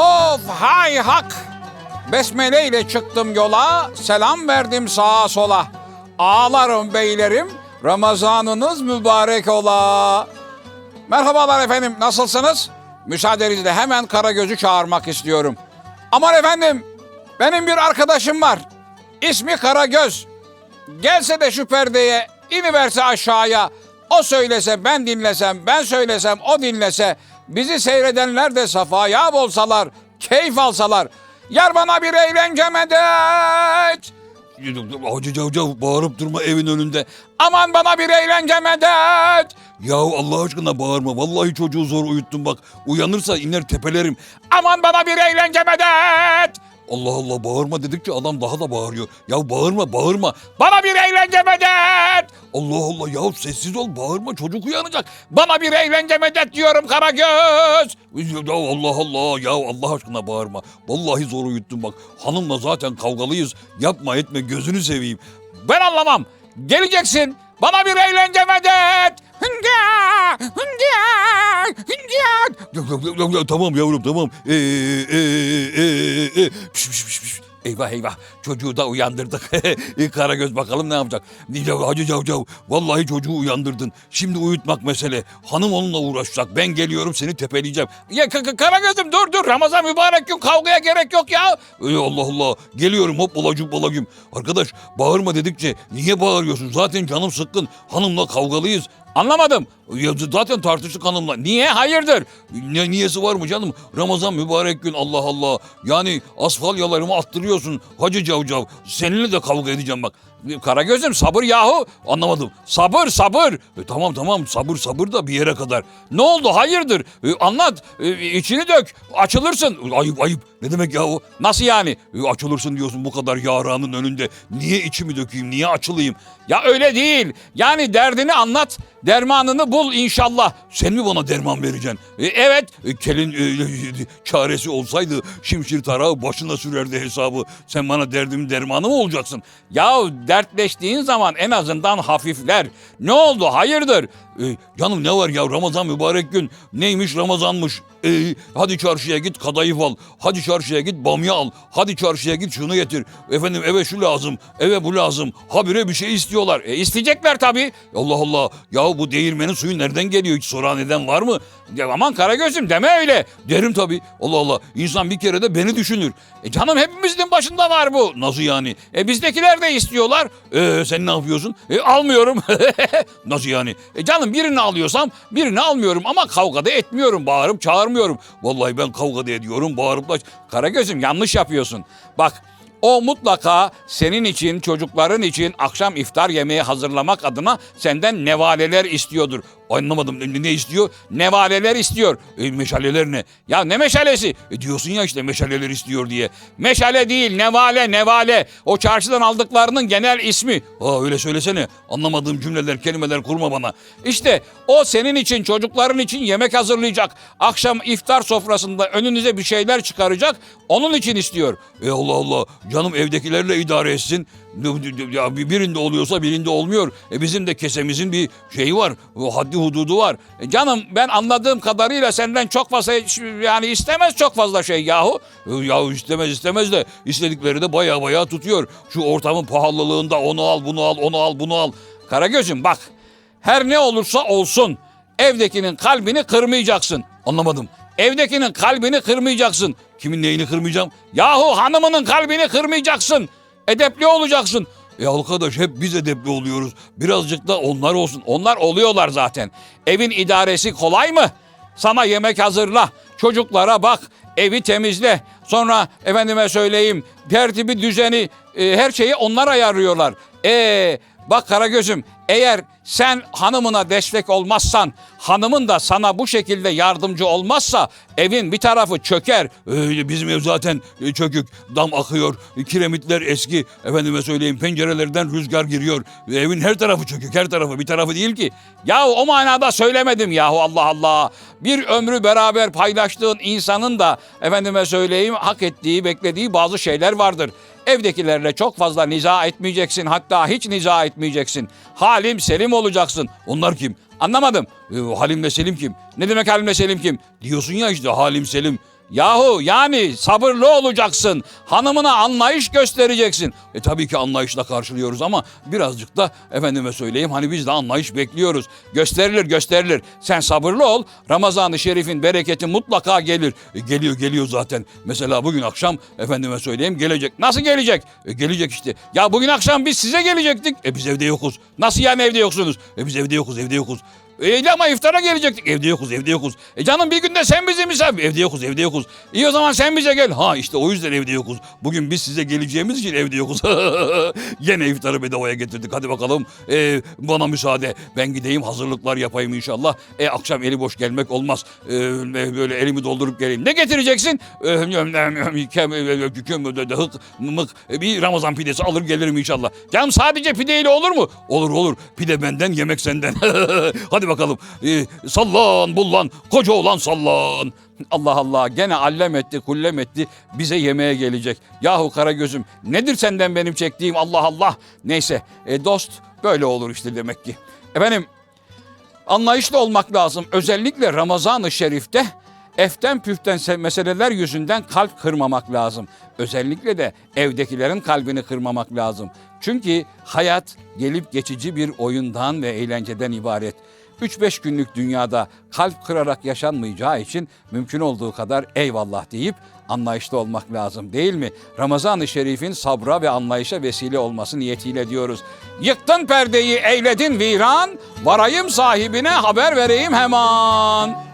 Of hay hak. Besmele ile çıktım yola, selam verdim sağa sola. Ağlarım beylerim, Ramazanınız mübarek ola. Merhabalar efendim, nasılsınız? Müsaadenizle hemen Karagöz'ü çağırmak istiyorum. Aman efendim, benim bir arkadaşım var. İsmi Karagöz. Gelse de şu perdeye, iniverse aşağıya. O söylese, ben dinlesem, ben söylesem, o dinlese. Bizi seyredenler de safaya olsalar, keyif alsalar. Yar bana bir eğlence medet. Hacı Cavcav bağırıp durma evin önünde. Aman bana bir eğlence medet. Ya Allah aşkına bağırma. Vallahi çocuğu zor uyuttun bak. Uyanırsa iner tepelerim. Aman bana bir eğlence medet. Allah Allah bağırma dedikçe adam daha da bağırıyor. Ya bağırma bağırma. Bana bir eğlence medet. Allah Allah ya sessiz ol bağırma çocuk uyanacak. Bana bir eğlence medet diyorum Karagöz. Ya Allah Allah ya Allah aşkına bağırma. Vallahi zor uyuttun bak. Hanımla zaten kavgalıyız. Yapma etme gözünü seveyim. Ben anlamam. Geleceksin. Bana bir eğlence medet. Hınca, hınca, hınca. Ya, tamam yavrum tamam. Ee, ee, ee, ee. Piş, piş, piş, piş. Eyvah eyvah çocuğu da uyandırdık. Karagöz bakalım ne yapacak. Ya, Hacı Cavcav vallahi çocuğu uyandırdın. Şimdi uyutmak mesele. Hanım onunla uğraşacak. Ben geliyorum seni tepeleyeceğim. Ya Karagöz'üm dur dur. Ramazan mübarek gün kavgaya gerek yok ya. Ey Allah Allah geliyorum hop balacım balacım. Arkadaş bağırma dedikçe niye bağırıyorsun? Zaten canım sıkkın. Hanımla kavgalıyız. Anlamadım. Ya zaten tartıştık hanımla. Niye? Hayırdır? Ne niyesi var mı canım? Ramazan mübarek gün Allah Allah. Yani asfalyalarımı attırıyorsun Hacı Cavcav. Seninle de kavga edeceğim bak. Karagöz'üm sabır yahu. Anlamadım. Sabır sabır. E, tamam tamam sabır sabır da bir yere kadar. Ne oldu? Hayırdır? E, anlat. E, içini dök. Açılırsın. Ayıp ayıp. Ne demek ya o? Nasıl yani? E, açılırsın diyorsun bu kadar yaranın önünde. Niye içimi dökeyim? Niye açılayım? Ya öyle değil. Yani derdini anlat. Dermanını bul inşallah. Sen mi bana derman vereceksin? E, evet. E, kelin e, çaresi olsaydı şimşir tarağı başına sürerdi hesabı. Sen bana derdimin dermanı mı olacaksın? Ya dertleştiğin zaman en azından hafifler. Ne oldu? Hayırdır? E, canım ne var ya Ramazan mübarek gün. Neymiş Ramazanmış. E, hadi çarşıya git kadayıf al. Hadi çarşıya git bamya al. Hadi çarşıya git şunu getir. Efendim eve şu lazım. Eve bu lazım. Habire bir şey istiyorlar. E, isteyecekler tabii. Allah Allah. Ya bu değirmenin suyu nereden geliyor? Hiç soran eden var mı? Ya aman Karagöz'üm deme öyle. Derim tabii. Allah Allah. İnsan bir kere de beni düşünür. E canım hepimizin başında var bu. Nasıl yani? E bizdekiler de istiyorlar. Ee, sen ne yapıyorsun? E, almıyorum. Nasıl yani? e canım birini alıyorsam birini almıyorum ama kavgada etmiyorum. Bağırıp çağırmıyorum. Vallahi ben kavga da ediyorum. Bağırıp da... Karagöz'üm yanlış yapıyorsun. Bak o mutlaka senin için, çocukların için akşam iftar yemeği hazırlamak adına senden nevaleler istiyordur. Anlamadım. Ne, ne istiyor? Nevaleler istiyor. E, meşaleler ne? Ya ne meşalesi? E, diyorsun ya işte meşaleler istiyor diye. Meşale değil, nevale, nevale. O çarşıdan aldıklarının genel ismi. Ha öyle söylesene. Anlamadığım cümleler, kelimeler kurma bana. İşte o senin için, çocukların için yemek hazırlayacak. Akşam iftar sofrasında önünüze bir şeyler çıkaracak. Onun için istiyor. E Allah Allah. Canım evdekilerle idare etsin. Ya birinde oluyorsa birinde olmuyor. E bizim de kesemizin bir şeyi var. Haddi hududu var. E Canım ben anladığım kadarıyla senden çok fazla yani istemez çok fazla şey yahu. E, Ya istemez istemez de istedikleri de baya baya tutuyor. Şu ortamın pahalılığında onu al bunu al onu al bunu al. Karagöz'üm bak her ne olursa olsun evdekinin kalbini kırmayacaksın. Anlamadım. Evdekinin kalbini kırmayacaksın. Kimin neyini kırmayacağım? Yahu hanımının kalbini kırmayacaksın. Edepli olacaksın. E arkadaş hep biz edepli oluyoruz. Birazcık da onlar olsun. Onlar oluyorlar zaten. Evin idaresi kolay mı? Sana yemek hazırla, çocuklara bak, evi temizle. Sonra efendime söyleyeyim tertibi düzeni e, her şeyi onlar ayarlıyorlar. E bak Karagöz'üm eğer sen hanımına destek olmazsan, hanımın da sana bu şekilde yardımcı olmazsa evin bir tarafı çöker. Öyle bizim ev zaten e, çökük. Dam akıyor. Kiremitler eski. Efendime söyleyeyim pencerelerden rüzgar giriyor. Evin her tarafı çökük. Her tarafı. Bir tarafı değil ki. Yahu o manada söylemedim yahu Allah Allah. Bir ömrü beraber paylaştığın insanın da efendime söyleyeyim hak ettiği, beklediği bazı şeyler vardır. Evdekilerle çok fazla niza etmeyeceksin. Hatta hiç niza etmeyeceksin. Halim selim olacaksın. Onlar kim? Anlamadım. E, Halimle Selim kim? Ne demek Halimle Selim kim? Diyorsun ya işte Halim Selim. Yahu yani sabırlı olacaksın. Hanımına anlayış göstereceksin. E tabii ki anlayışla karşılıyoruz ama birazcık da efendime söyleyeyim hani biz de anlayış bekliyoruz. Gösterilir gösterilir. Sen sabırlı ol. Ramazan-ı Şerif'in bereketi mutlaka gelir. E, geliyor geliyor zaten. Mesela bugün akşam efendime söyleyeyim gelecek. Nasıl gelecek? E, gelecek işte. Ya bugün akşam biz size gelecektik. E biz evde yokuz. Nasıl yani evde yoksunuz? E biz evde yokuz evde yokuz. İyi ama iftara gelecektik. Evde yokuz evde yokuz. E canım bir günde sen bizim misafir. Evde yokuz evde yokuz. İyi o zaman sen bize gel. Ha işte o yüzden evde yokuz. Bugün biz size geleceğimiz için evde yokuz. Gene iftarı bedavaya getirdik. Hadi bakalım. Ee, bana müsaade. Ben gideyim hazırlıklar yapayım inşallah. E akşam eli boş gelmek olmaz. Ee, böyle elimi doldurup geleyim. Ne getireceksin? Mık, bir Ramazan pidesi alır gelirim inşallah. Canım sadece pideyle olur mu? Olur olur. Pide benden yemek senden. Hadi bakalım. Ee, sallan bullan. Koca olan sallan. Allah Allah gene allem etti kullem etti bize yemeğe gelecek. Yahu Karagöz'üm nedir senden benim çektiğim Allah Allah. Neyse e, dost böyle olur işte demek ki. Efendim anlayışlı olmak lazım. Özellikle Ramazan-ı Şerif'te eften püften se- meseleler yüzünden kalp kırmamak lazım. Özellikle de evdekilerin kalbini kırmamak lazım. Çünkü hayat gelip geçici bir oyundan ve eğlenceden ibaret. 3-5 günlük dünyada kalp kırarak yaşanmayacağı için mümkün olduğu kadar eyvallah deyip anlayışlı olmak lazım değil mi? Ramazan-ı Şerif'in sabra ve anlayışa vesile olması niyetiyle diyoruz. Yıktın perdeyi eyledin viran, varayım sahibine haber vereyim hemen.